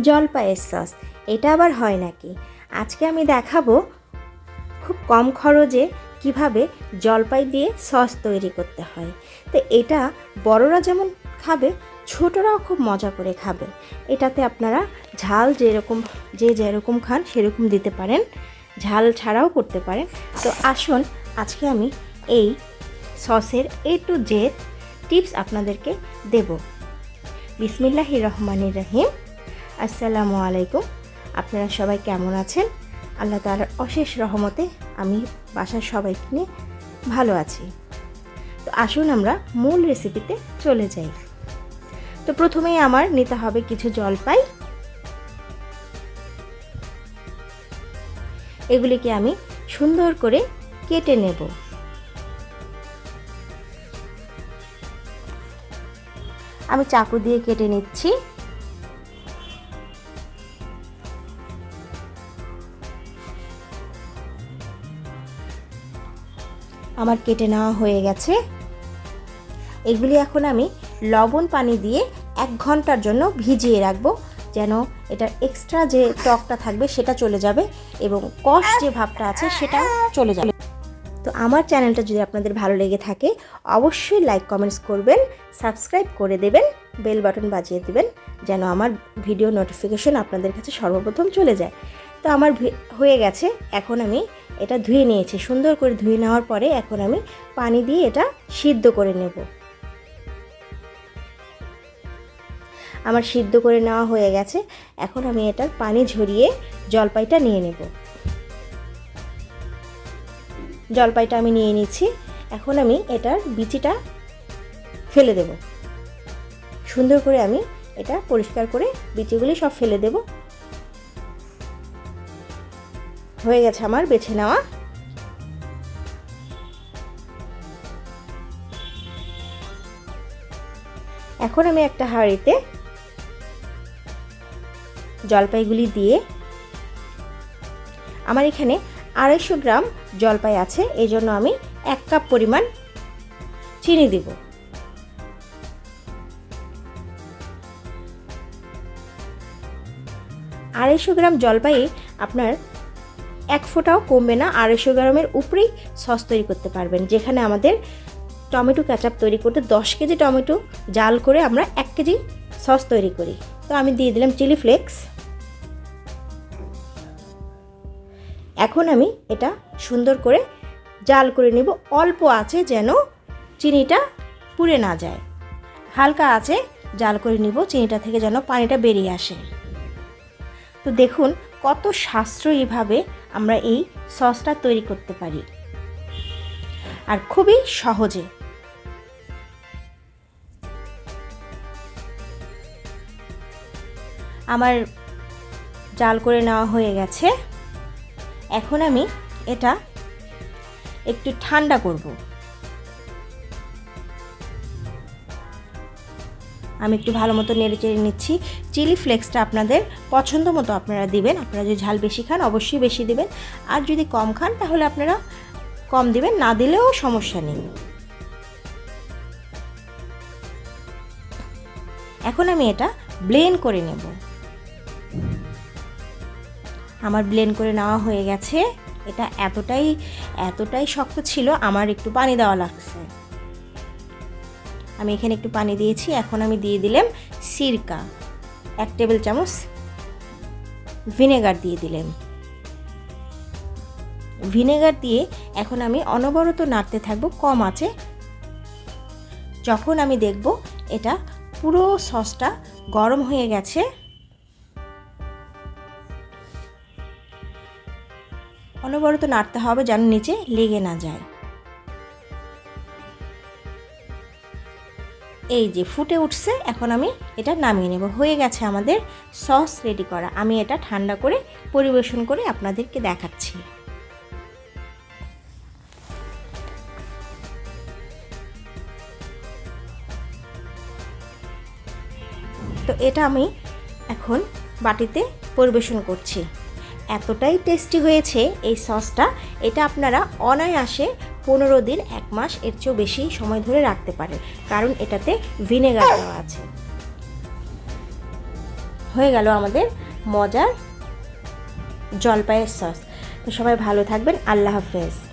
জলপাইয়ের সস। এটা আবার হয় নাকি? আজকে আমি দেখাবো খুব কম খরচে কীভাবে জলপাই দিয়ে সস তৈরি করতে হয়। তো এটা বড়রা যেমন খাবে, ছোটরাও খুব মজা করে খাবে। এটাতে আপনারা ঝাল যেরকম, যে যেরকম খান সেরকম দিতে পারেন। ঝাল ছাড়াও করতে পারেন। তো আসুন, আজকে আমি এই সসের এ টু জেড টিপস আপনাদেরকে দেব। বিসমিল্লাহি রহমানির রহিম। আসসালামু আলাইকুম। আপনারা সবাই কেমন আছেন? আল্লাহ তালার অশেষ রহমতে আমি বাসার সবাইকে নিয়ে ভালো আছি। তো আসুন আমরা মূল রেসিপিতে চলে যাই। তো প্রথমেই আমার নিতে হবে কিছু জলপাই। এগুলিকে আমি সুন্দর করে কেটে নেব। আমি চাকু দিয়ে কেটে নিচ্ছি। আমার কেটে নেওয়া হয়ে গেছে। এগুলি এখন আমি লবণ পানি দিয়ে এক ঘণ্টার জন্য ভিজিয়ে রাখব, যেন এটার এক্সট্রা যে টকটা থাকবে সেটা চলে যাবে এবং কষ যে ভাবটা আছে সেটাও চলে যাবে। তো আমার চ্যানেলটা যদি আপনাদের ভালো লেগে থাকে, অবশ্যই লাইক কমেন্টস করবেন সাবস্ক্রাইব করে দেবেন বেল বাটন বাজিয়ে দেবেন, যেন আমার ভিডিও নোটিফিকেশন আপনাদের কাছে সর্বপ্রথম চলে যায়। তো আমার হয়ে গেছে, এখন আমি এটা ধুয়ে নিয়েছি। সুন্দর করে ধুয়ে নেওয়ার পরে এখন আমি পানি দিয়ে এটা সিদ্ধ করে নেব। আমার সিদ্ধ করে নেওয়া হয়ে গেছে। এখন আমি এটার পানি ঝরিয়ে জলপাইটা নিয়ে নেব। জলপাইটা আমি নিয়ে নিচ্ছি। এখন আমি এটার বিচিটা ফেলে দেব। সুন্দর করে আমি এটা পরিষ্কার করে বিচিগুলি সব ফেলে দেব। হয়ে গেছে আমার, বেছে নেওয়া। এখন আমি একটা হাঁড়িতে জলপাইগুলি দিয়ে, আমার এখানে আড়াইশো গ্রাম জলপাই আছে এই জন্য আমি এক কাপ পরিমাণ চিনি দিব। আড়াইশো গ্রাম জলপাই আপনার এক ফোঁটাও কমবে না আড়াইশো গ্রামের উপরেই সস তৈরি করতে পারবেন। যেখানে আমাদের টমেটো ক্যাচাপ তৈরি করতে দশ কেজি টমেটো জাল করে আমরা এক কেজি সস তৈরি করি। তো আমি দিয়ে দিলাম চিলি ফ্লেক্স। এখন আমি এটা সুন্দর করে জাল করে নেব। অল্প আছে যেন চিনিটা পুড়ে না যায়। হালকা আছে জাল করে নিব। চিনিটা থেকে যেন পানিটা বেরিয়ে আসে। তো দেখুন কত সাশ্রয়ীভাবে আমরা এই সসটা তৈরি করতে পারি। আর খুবই সহজে। আমার জাল করে নেওয়া হয়ে গেছে। এখন আমি এটা একটু ঠান্ডা করব। আমি একটু ভালো মতো নেড়ে চেড়ে নিচ্ছি। চিলি ফ্লেক্সটা আপনাদের পছন্দ মতো আপনারা দিবেন। আপনারা যদি ঝাল বেশি খান, অবশ্যই বেশি দিবেন। আর যদি কম খান, তাহলে আপনারা কম দিবেন। না দিলেও সমস্যা নেই। এখন আমি এটা ব্লেন্ড করে নেব। আমার ব্লেন্ড করে নেওয়া হয়ে গেছে। এটা এতটাই এতটাই শক্ত ছিল, আমার একটু পানি দেওয়া লাগছে। আমি এখানে একটু পানি দিয়েছি, এখন আমি দিয়ে দিলাম সিরকা। এক টেবিল চামচ ভিনেগার দিয়ে দিলাম। ভিনেগার দিয়ে এখন আমি অনবরত নাড়তে থাকব, কম আছে। যখন আমি দেখব এটা পুরো সসটা গরম হয়ে গেছে। অনবরত নাড়তে হবে যেন নিচে লেগে না যায়। এই যে ফুটে উঠছে, এখন আমি এটা নামিয়ে নেব। হয়ে গেছে আমাদের সস রেডি করা। আমি এটা ঠান্ডা করে পরিবেশন করে আপনাদেরকে দেখাচ্ছি। তো এটা আমি এখন বাটিতে পরিবেশন করছি। এতটাই টেস্টি হয়েছে এই সসটা। এটা আপনারা অনায়াসে পনেরো দিন, এক মাস এর চেয়েও বেশি সময় ধরে রাখতে পারে। কারণ এটাতে ভিনেগার দেওয়া আছে। হয়ে গেল আমাদের মজার জলপাইয়ের সস। তো সবাই ভালো থাকবেন। আল্লাহ হাফেজ।